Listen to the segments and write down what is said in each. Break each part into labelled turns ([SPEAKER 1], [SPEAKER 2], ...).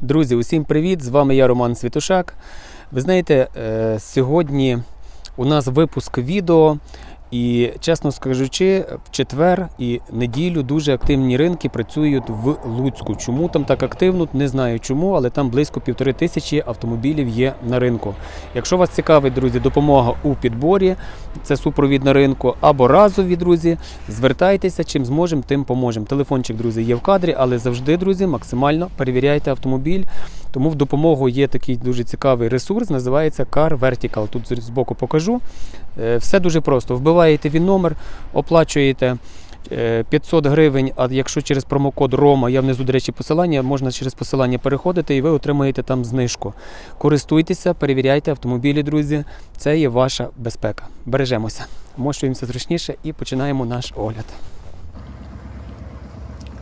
[SPEAKER 1] Друзі, усім привіт! З вами я Роман Світушак. Ви знаєте, е, сьогодні у нас випуск відео, і, чесно скажучи, в четвер і неділю дуже активні ринки працюють в Луцьку. Чому там так активно, не знаю чому, але там близько півтори тисячі автомобілів є на ринку. Якщо вас цікавить, друзі, допомога у підборі, це супровід на ринку або разові, друзі, звертайтеся, чим зможемо, тим поможемо. Телефончик, друзі, є в кадрі, але завжди, друзі, максимально перевіряйте автомобіль. Тому в допомогу є такий дуже цікавий ресурс, називається Car Vertical. Тут збоку покажу. Е, Все дуже просто. Вбиваєте він номер, оплачуєте е, 500 гривень, а якщо через промокод Рома, я внизу, до речі, посилання, можна через посилання переходити і ви отримаєте там знижку. Користуйтеся, перевіряйте автомобілі, друзі. Це є ваша безпека. Бережемося. Мощуємося зручніше і починаємо наш огляд.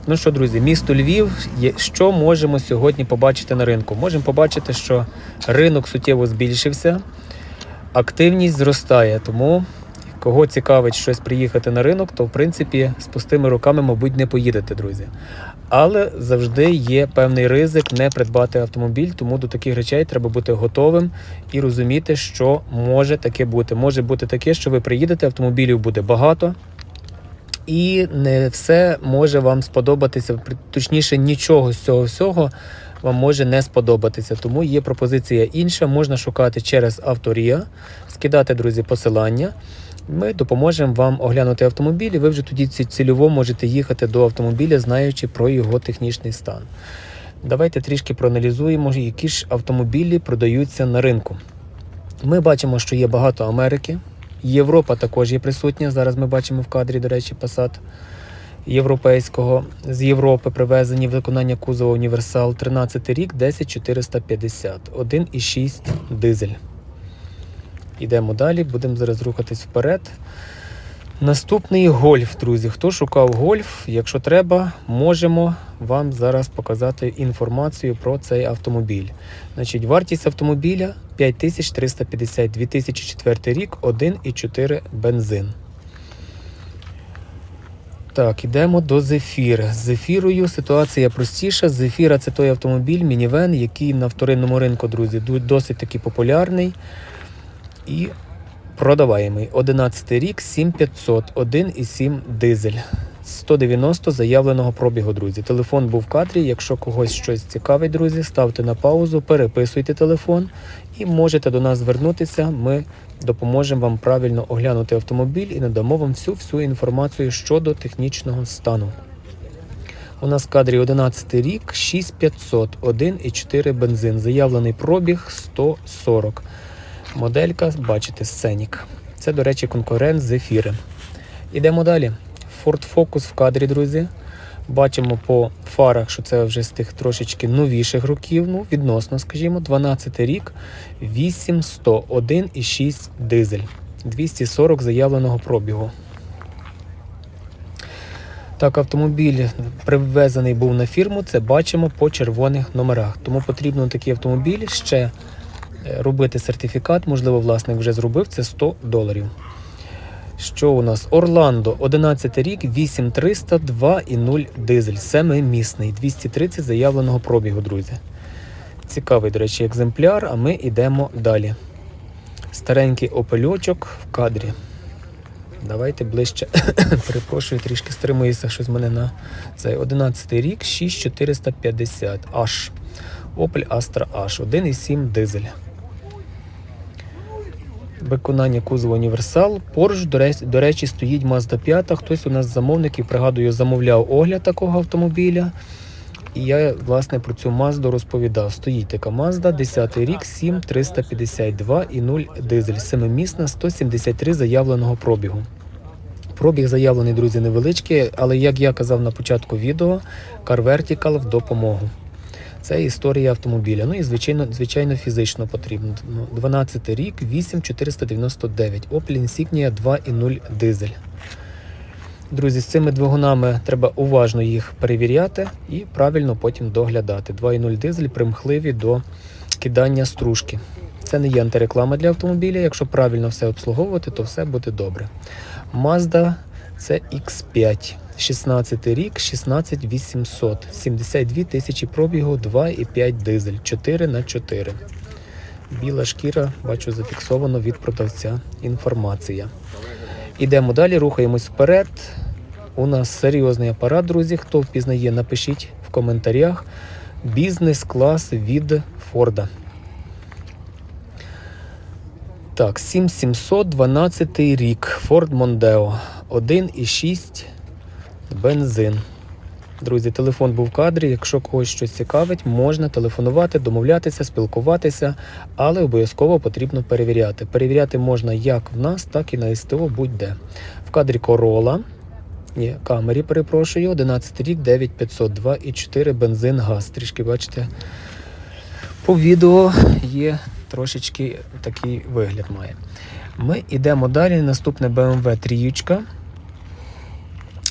[SPEAKER 1] Ну що, друзі, місто Львів. Що можемо сьогодні побачити на ринку? Можемо побачити, що ринок суттєво збільшився, активність зростає. Тому кого цікавить щось приїхати на ринок, то в принципі з пустими руками, мабуть, не поїдете, друзі. Але завжди є певний ризик не придбати автомобіль, тому до таких речей треба бути готовим і розуміти, що може таке бути. Може бути таке, що ви приїдете, автомобілів буде багато. І не все може вам сподобатися, точніше, нічого з цього всього вам може не сподобатися. Тому є пропозиція інша. Можна шукати через Авторія, скидати, друзі, посилання. Ми допоможемо вам оглянути автомобіль, і ви вже тоді ці- цільово можете їхати до автомобіля, знаючи про його технічний стан. Давайте трішки проаналізуємо, які ж автомобілі продаються на ринку. Ми бачимо, що є багато Америки. Європа також є присутня. Зараз ми бачимо в кадрі, до речі, Passat європейського. З Європи привезені виконання кузова Універсал 13 рік, 10450, 1,6 дизель. Йдемо далі, будемо зараз рухатись вперед. Наступний гольф, друзі. Хто шукав гольф? Якщо треба, можемо вам зараз показати інформацію про цей автомобіль. Значить, вартість автомобіля 5350, 2004 рік, 1,4 бензин. Так, ідемо до Зефір. З Зефірою ситуація простіша. Зефіра це той автомобіль, мінівен, який на вторинному ринку, друзі, досить таки популярний і продаваємий. 11 рік, 7500, 1,7 дизель. 190 заявленого пробігу, друзі. Телефон був в кадрі. Якщо когось щось цікавить, друзі, ставте на паузу, переписуйте телефон і можете до нас звернутися. Ми допоможемо вам правильно оглянути автомобіль і надамо вам всю всю інформацію щодо технічного стану. У нас в кадрі 11 рік, 6500, 1,4 бензин. Заявлений пробіг 140. Моделька, бачите, Сценік. Це, до речі, конкурент з Зефіри. Ідемо далі. Ford Focus в кадрі, друзі. Бачимо по фарах, що це вже з тих трошечки новіших років, ну, відносно, скажімо, 12 рік, 8100, 1,6 дизель, 240 заявленого пробігу. Так, автомобіль привезений був на фірму, це бачимо по червоних номерах. Тому потрібно такий автомобіль ще робити сертифікат, можливо, власник вже зробив, це 100 доларів. Що у нас? Орландо, 11 рік, 8300, 2,0 дизель, семимісний, 230 заявленого пробігу, друзі. Цікавий, до речі, екземпляр, а ми йдемо далі. Старенький опельочок в кадрі. Давайте ближче. Перепрошую, трішки стримуюся, щось мене на цей 11 рік, 6450 H. Opel Astra H, 1,7 дизель. Виконання кузова універсал. Поруч, до речі, стоїть Mazda 5. Хтось у нас замовників, пригадую, замовляв огляд такого автомобіля. І я, власне, про цю Mazda розповідав. Стоїть така Mazda, 10 рік, 7352 і 0 дизель. Семимісна, 173 заявленого пробігу. Пробіг заявлений, друзі, невеличкий, але як я казав на початку відео, Car Vertical в допомогу. Це історія автомобіля. Ну і звичайно, звичайно фізично потрібно. Ну, 12 рік, 8499. Opel Insignia 2.0 дизель. Друзі, з цими двигунами треба уважно їх перевіряти і правильно потім доглядати. 2.0 дизель примхливі до кидання стружки. Це не є антиреклама для автомобіля. Якщо правильно все обслуговувати, то все буде добре. Mazda це X5. 16 рік, 16800, 72 тисячі пробігу, 2,5 дизель, 4 на 4 Біла шкіра, бачу, зафіксовано від продавця інформація. Ідемо далі, рухаємось вперед. У нас серйозний апарат, друзі. Хто впізнає, напишіть в коментарях. Бізнес-клас від Форда. Так, 7712 рік. Ford Mondeo. 1,6 бензин. Друзі, телефон був в кадрі. Якщо когось щось цікавить, можна телефонувати, домовлятися, спілкуватися, але обов'язково потрібно перевіряти. Перевіряти можна як в нас, так і на СТО будь-де. В кадрі Corolla, ні, камері, перепрошую, 11 рік, 9502 і 4 бензин, газ. Трішки бачите, по відео є трошечки такий вигляд має. Ми йдемо далі. Наступне BMW тріючка.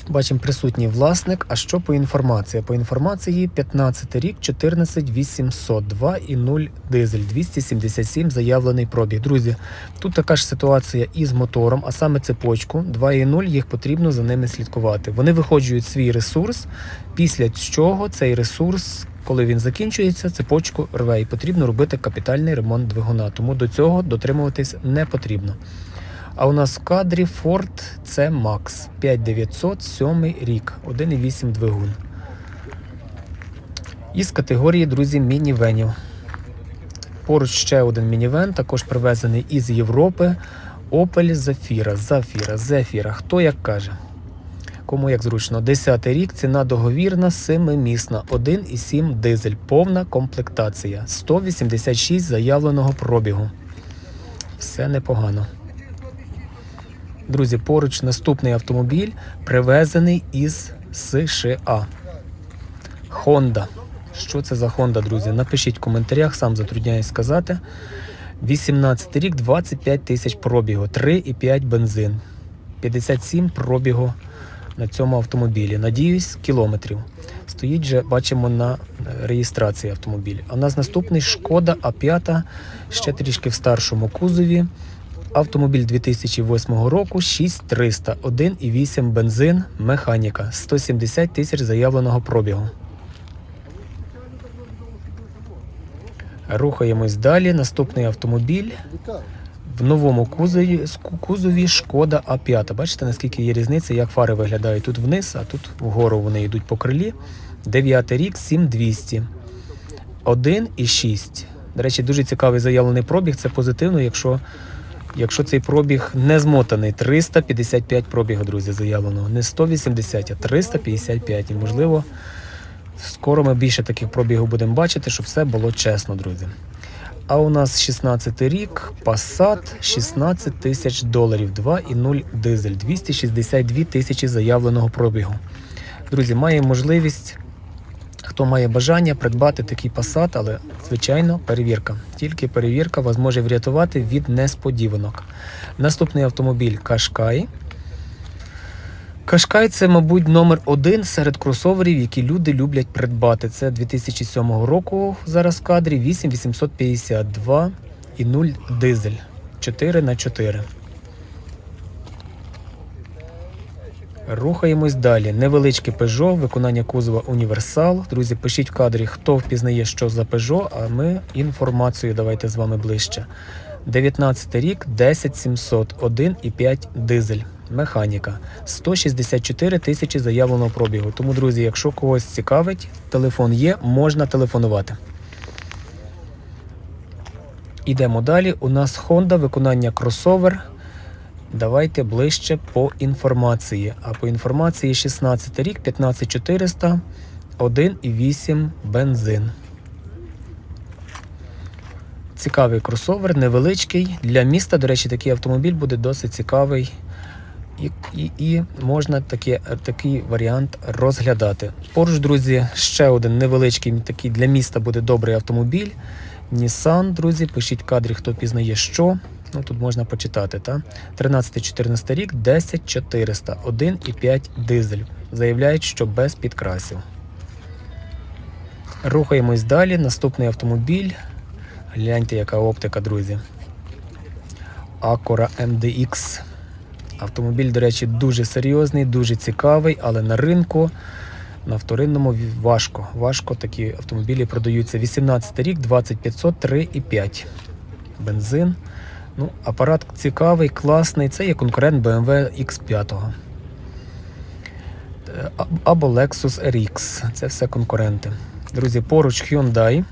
[SPEAKER 1] Бачимо присутній власник. А що по інформації? По інформації 15 рік, 14800, 2,0 дизель, 277 заявлений пробіг. Друзі, тут така ж ситуація із мотором, а саме цепочку 2,0, їх потрібно за ними слідкувати. Вони виходжують свій ресурс, після чого цей ресурс, коли він закінчується, цепочку рве і потрібно робити капітальний ремонт двигуна. Тому до цього дотримуватись не потрібно. А у нас в кадрі Ford C Max 5900, 7 рік, 1,8 двигун. Із категорії, друзі, мінівенів. Поруч ще один мінівен, також привезений із Європи. Opel Zafira, Zafira, Zafira, хто як каже. Кому як зручно. 10 рік, ціна договірна, 7-місна, 1,7 дизель, повна комплектація, 186 заявленого пробігу. Все непогано. Друзі, поруч наступний автомобіль привезений із США. Honda. Що це за Honda, друзі? Напишіть в коментарях, сам затрудняюсь сказати. 18 рік, 25 тисяч пробігу, 3,5 бензин, 57 пробігу на цьому автомобілі. Надіюсь, кілометрів. Стоїть вже, бачимо на реєстрації автомобіль. А у нас наступний Шкода А5, ще трішки в старшому кузові. Автомобіль 2008 року 6300, 1,8 бензин, механіка, 170 тисяч заявленого пробігу. Рухаємось далі. Наступний автомобіль в новому кузові, кузові Шкода А5. Бачите, наскільки є різниця, як фари виглядають тут вниз, а тут вгору вони йдуть по крилі. 9 рік, 7200. 1,6. До речі, дуже цікавий заявлений пробіг. Це позитивно, якщо, якщо цей пробіг не змотаний. 355 пробігу, друзі, заявленого. Не 180, а 355. І можливо, скоро ми більше таких пробігів будемо бачити, щоб все було чесно, друзі. А у нас 16 рік, Passat 16 тисяч доларів, 2,0 дизель, 262 тисячі заявленого пробігу. Друзі, має можливість, хто має бажання придбати такий Passat, але звичайно перевірка. Тільки перевірка вас може врятувати від несподіванок. Наступний автомобіль Qashqai. Кашкай це, мабуть, номер один серед кросоверів, які люди люблять придбати. Це 2007 року зараз в кадрі 8852 і 0 дизель 4 на 4 Рухаємось далі. Невеличке Peugeot, виконання кузова універсал. Друзі, пишіть в кадрі, хто впізнає, що за Peugeot, а ми інформацію давайте з вами ближче. 19 рік, 10700, 1,5 дизель. Механіка. 164 тисячі заявленого пробігу. Тому, друзі, якщо когось цікавить, телефон є, можна телефонувати. Ідемо далі. У нас Honda, виконання кросовер. Давайте ближче по інформації. А по інформації 16 рік, 15400, 1,8 бензин. Цікавий кросовер, невеличкий. Для міста, до речі, такий автомобіль буде досить цікавий. І, і, і можна таке, такий варіант розглядати. Поруч, друзі, ще один невеличкий такий для міста буде добрий автомобіль. Nissan, друзі, пишіть в кадрі, хто пізнає що. Ну, тут можна почитати, та? 13-14 рік, 10400, 1,5 дизель. Заявляють, що без підкрасів. Рухаємось далі. Наступний автомобіль. Гляньте, яка оптика, друзі. Acura MDX. Автомобіль, до речі, дуже серйозний, дуже цікавий, але на ринку на вторинному важко. Важко такі автомобілі продаються. 18 рік, 2500, 3,5. Бензин. Ну, апарат цікавий, класний. Це є конкурент BMW X5. Е, Або Lexus RX. Це все конкуренти. Друзі, поруч Hyundai.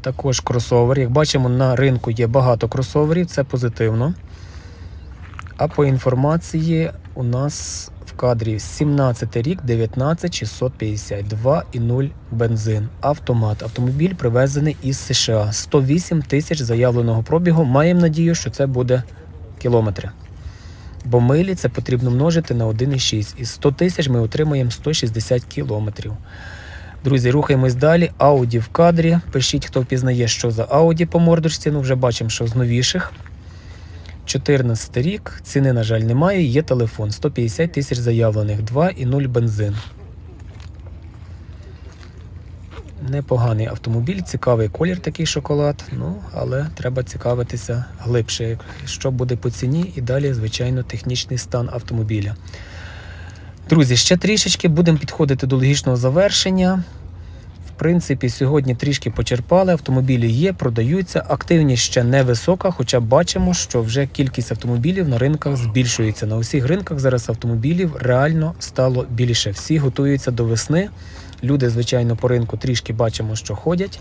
[SPEAKER 1] Також кросовер. Як бачимо, на ринку є багато кросоверів, це позитивно. А по інформації у нас в кадрі 17 рік, 19 650, 2,0 бензин, автомат. Автомобіль привезений із США. 108 тисяч заявленого пробігу. Маємо надію, що це буде кілометри. Бо милі це потрібно множити на 1,6. Із 100 тисяч ми отримаємо 160 кілометрів. Друзі, рухаємось далі. Ауді в кадрі. Пишіть, хто впізнає, що за Ауді по мордочці. Ну, вже бачимо, що з новіших. 14 рік, ціни, на жаль, немає. Є телефон 150 тисяч заявлених, 2,0 бензин. Непоганий автомобіль, цікавий колір такий шоколад. Ну, але треба цікавитися глибше, що буде по ціні, і далі, звичайно, технічний стан автомобіля. Друзі, ще трішечки будемо підходити до логічного завершення. Принципі, сьогодні трішки почерпали, автомобілі є, продаються. Активність ще невисока, хоча бачимо, що вже кількість автомобілів на ринках збільшується. На усіх ринках зараз автомобілів реально стало більше. Всі готуються до весни. Люди, звичайно, по ринку трішки бачимо, що ходять.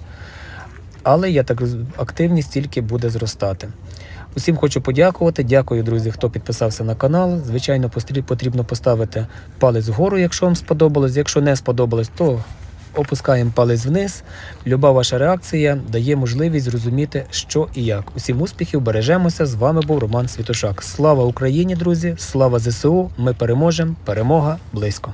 [SPEAKER 1] Але я так активність тільки буде зростати. Усім хочу подякувати. Дякую, друзі, хто підписався на канал. Звичайно, потрібно поставити палець вгору, якщо вам сподобалось. Якщо не сподобалось, то опускаємо палець вниз. Люба ваша реакція дає можливість зрозуміти, що і як. Усім успіхів, бережемося. З вами був Роман Світошак. Слава Україні, друзі! Слава ЗСУ! Ми переможемо! Перемога близько!